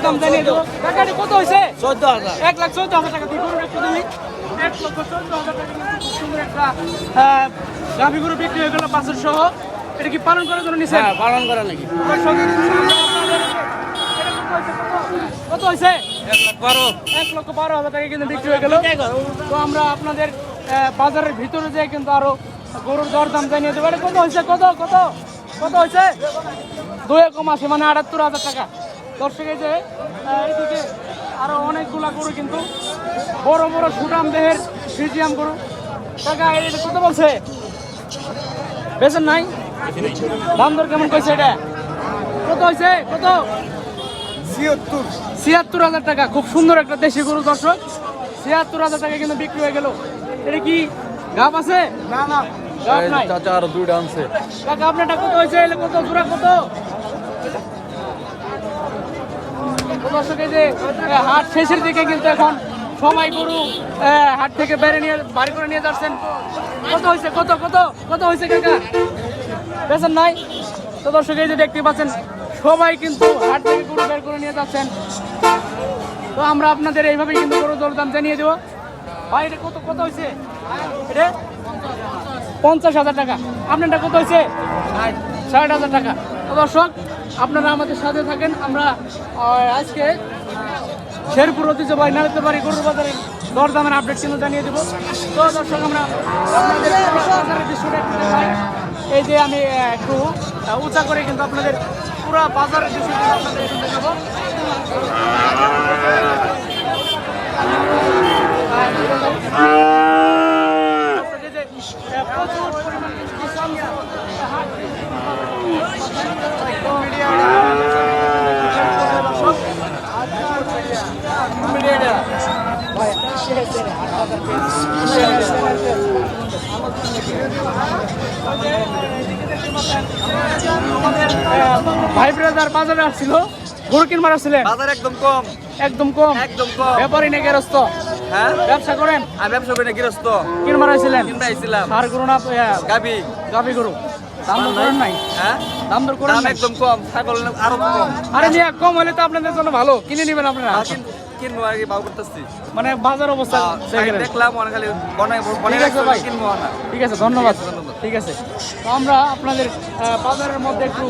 দরদাম জানিয়ে দেবো। কাকা এটা কত হয়েছে? চোদ্দ হাজার। এক লাখ চোদ্দ হাজার টাকা। দিয়ে গরুর একটু দিই এক লক্ষ চোদ্দ হাজার টাকা খুব সুন্দর একটা গাভী গরু বিক্রি হয়ে গেল পাঁচের সহ। এটা কি পালন করার জন্য নিছেন হ্যাঁ পালন করা নাকি? কত হয়েছে? এক লাখ বারো। এক লক্ষ বারো হাজার টাকা কিন্তু বিক্রি হয়ে গেল। তো আমরা আপনাদের বাজারের ভিতরে যেয়ে কিন্তু আরও গরুর দর দাম জানিয়ে দেবো। কত হয়েছে? কত? কত? কত হয়েছে? দুই কম আসে মানে আটাত্তর হাজার টাকা। দর্শকে যে এইদিকে আরও অনেকগুলা গরু কিন্তু বড় বড় সুটাম দেহের ফিজিয়াম গরু। টাকা এটা কত বলছে? বেছেন নাই? দাম দর কেমন কইছে এটা? কত হয়েছে কত? ছিয়াত্তর। ছিয়াত্তর হাজার টাকা খুব সুন্দর একটা দেশি গরু দর্শক। ছিয়াত্তর হাজার টাকা কিন্তু বিক্রি হয়ে গেল। এটা কি গাপ আছে? না না। গাপ নাই? চাচা আরও দুইটা আনছে। কাকা আপনারটা কত হয়েছে কত? জোড়া কত তো দর্শক যে হাট শেষের দিকে কিন্তু এখন সবাই গরু হাট থেকে বেড়ে নিয়ে, বাড়ি করে নিয়ে যাচ্ছেন। কত হয়েছে? কত কত কত হয়েছে কাকা? বেছেন নাই? তো দর্শক, এই যে দেখতে পাচ্ছেন, সবাই কিন্তু হাট থেকে গরু বের করে নিয়ে যাচ্ছেন। তো আমরা আপনাদের এইভাবেই কিন্তু গরু দরদাম জানিয়ে দেবো। ভাই, এটা কত কত হয়েছে? এটা পঞ্চাশ হাজার টাকা। আপনারটা কত হয়েছে? ষাট হাজার টাকা। দর্শক, আপনারা আমাদের সাথে থাকেন। আমরা আজকে শেরপুর ঐতিহ্যবাহী নাড়াতে পারি গরুর বাজারে দরদামের আপডেট কিন্তু জানিয়ে দেবো। তো দর্শক, আমরা বাজারের। এই যে আমি একটু উঁচা করে কিন্তু আপনাদের পুরো বাজারের দৃশ্য আপনাদের দেখাবো এই যে, আহ, প্রচুর পরিমাণ কিন্তু কিষান, আহ, হাট ভাই ব্রাদার বাজারে আসছিল গরু কিনবার আসছিলেন? বাজার একদম কম। একদম কম? একদম কম। ব্যাপারই না গেরস্ত? হ্যাঁ? ব্যবসা করেন? আমি ব্যবসা করি না গৃহস্থ কিনবার আসছিলেন কিনতে আইছিলাম। আর গরু না গাবি গাভী। গরু। দাম দর করেন নাই। হ্যাঁ? দাম দর করেন একদম কম। ছাগল আরও কম। আরে নিয়ে কম হলে তো আপনাদের জন্য ভালো। কিনে নেবেন আপনারা। কিন- কিনবো আর কি ভাব করতেছি। মানে বাজার অবস্থা দেখলাম অনেক খালি বনাই বনাই ঠিক আছে ভাই। কিনবো না। ঠিক আছে ধন্যবাদ। ঠিক আছে, তো আমরা আপনাদের বাজারের মধ্যে একটু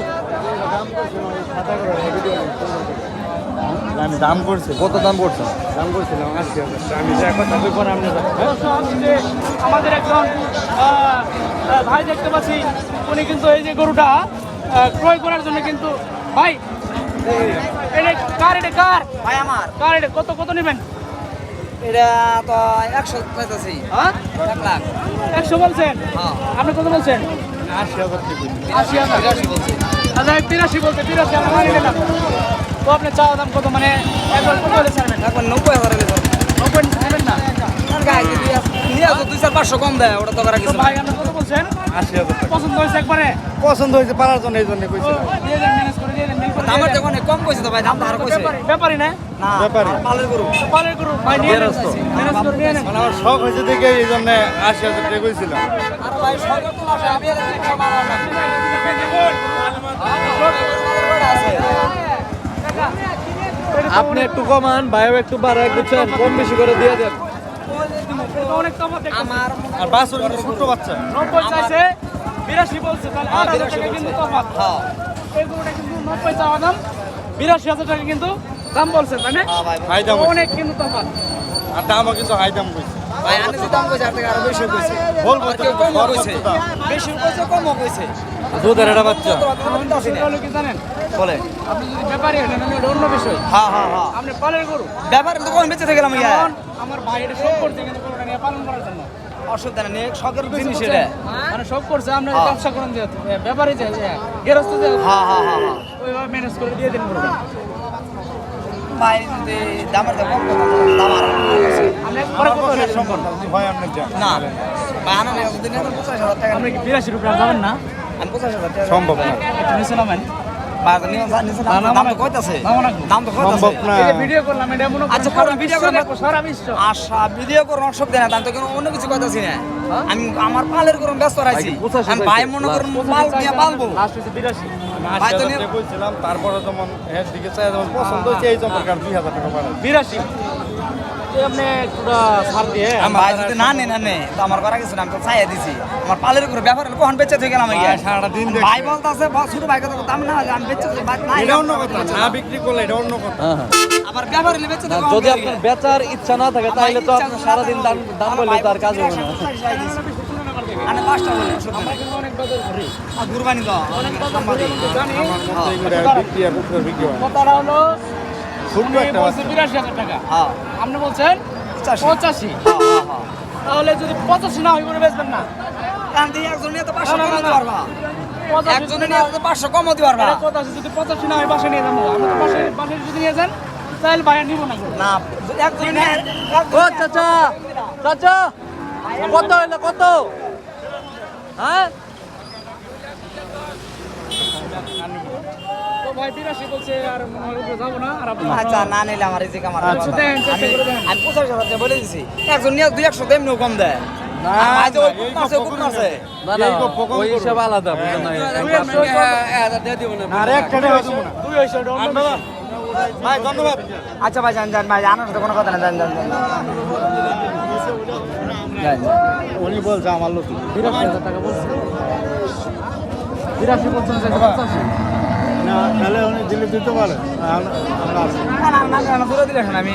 আমি দাম করছি। কত দাম পড়ছে দাম করছিলাম আশি হাজার। আমি যে এখন দাবি করে আপনি আমাদের একজন ভাই দেখতে পাচ্ছি উনি কিন্তু এই যে গরুটা ক্রয় করার জন্য কিন্তু ভাই এটা কার এটা কার? ভাই আমার। কার এটা? কত কত নেবেন? এটা তো একশো চাইতেছি। হ্যাঁ? এক লাখ। একশো বলছেন? হ্যাঁ। আপনি কত বলছেন? আশি হাজার আশি হাজার। আচ্ছা তিরাশি বলছে তিরাশি আমরা মানি নিলাম তো আপনি চাওয়া দাম কত? মানে একবার কত হলে ছাড়বেন? এখন নব্বই হাজার হলে নব্বই নেবেন না? পছন্দ হয়েছে একবারে? পছন্দ হয়েছে পারার জন্য এই জন্য যখন কম কইছে তো ভাই দাম কইছে। ব্যাপারী না? না ব্যাপারী। ভালো করু পালের গরু। ভাই নিয়ে ম্যানেজ করে নিয়ে আমার শখ হয়েছে দেখে এই জন্য টাকা কইছিলাম। আর ভাই সরকার তো আসে আমি মারা না আপনি একটু কমান ভাইও একটু বাড়ায় বুঝছেন কম বেশি করে দিয়ে দেন। আর বাসুর ছোট বাচ্চা। নব্বই চাইছে বিরাশি বলছে তাহলে আট হাজার টাকা কিন্তু তফাৎ। হ্যাঁ। নব্বই চাওয়া দাম। বিরাশি হাজার টাকা কিন্তু দাম বলছে তাই না? হ্যাঁ হাই দাম অনেক কিন্তু তফাৎ। আর দামও কিন্তু হাই দাম কইছে। ভাই আমি যে দাম কইছে আর থেকে আরও বেশি কইছে। বলব কেউ কম কইছে। বেশি কইছে কম কইছে। দুধের একটা বাচ্চা হলো কি জানেন? বলে। আপনি যদি ব্যাপারী আমি অন্য বিষয়। হ্যাঁ হ্যাঁ হ্যাঁ। আপনি পালের গরু। ব্যাপার তো কোন বেঁচে থেকে গেলাম আমার ভাই এটা শখ করছে কিন্তু নিয়ে পালন করার জন্য। অসুবিধা নেই শখের জিনিস এটা মানে শখ করছে আমরা হ্যাঁ। ব্যবসা করেন যেহেতু এ, যে যে, গেরস্ত যে হ্যাঁ হ্যাঁ ওইভাবে ম্যানেজ করে দিয়ে দিন গরুটা ভাই যদি দামের তো কম কথা দাম আর পরে কত হলে সম্ভব আপনার যা না ভাই আনা নেই যদি নেই পঁচাশ টাকা আপনি কি বিরাশি রুপিয়া যাবেন না? আমি পঁচাশ হাজার টাকা সম্ভব না। একটু নিচে নামেন। আমি তো কোনো অন্য কিছু কইতাছি আমি আমার পালের করুন ব্যস্ত রাখছি ভাই মনে করুন পাল দিয়ে পালবো তারপরে যেমন দিকে যেমন পছন্দ হয়েছে এই সম্পর্কে দুই হাজার টাকা বিরাশি। যদি না নে না নে তো আমার করা কিছু না আমি তো চাইয়া দিছি। আমার পালের উপরে ব্যাপার হলো কখন বেঁচে থেকে গেলাম সারাটা দিন ভাই বলতাছে ছোট ভাই কথা দাম না আমি বেঁচে যাই, ভাই নাই। এটা অন্য কথা না বিক্রি করলে এটা অন্য কথা। আবার ব্যাপার হলে বেঁচে থেকে যদি আপনার বেচার ইচ্ছা না থাকে তাহলে তো আপনি সারাদিন দাম দাম বললে তার কাজ হবে না। আমি পাঁচটা বলি অনেক বাজার ঘুরি। আর কুরবানি দাও অনেক বাজার ঘুরি জানি। বিক্রি আর বিক্রি হয় কথাটা হলো ছোট্ট একটা বলছে বিরাশি হাজার টাকা। হ্যাঁ। আপনি বলছেন পঁচাশি। হ্যাঁ হ্যাঁ হ্যাঁ। তাহলে যদি পঁচাশি না হয় করে বেচবেন না। কত হইল কত? হ্যাঁ তো ভাই বিরাশি বলছে আর মনে হয় উপরে যাব না আর আপনি আচ্ছা না নিলে আমার এই আমার আচ্ছা, আমি আমি পঁচাশি হাজার বলে দিছি। একজন নিয়ে দুই একশো এমনিও কম দেয়। ভাই যে ওই না, কুকুর এই আছে, ওই গপ্প কুকুর আছে। না না ওই হিসাব আলাদা বুঝলেন না দুই একশো আর একটা দুই হয়েছে ওটা অন্য বেশি। ভাই ধন্যবাদ। আচ্ছা ভাই যান যান ভাই আনার সাথে কোনো কথা না যান যান যান। যান, যান। উনি বলছে আমার লোক। টাকা বলছে। বিরাশি যে পঁচাশি না তাহলে উনি দিলে দিতে পারে আমি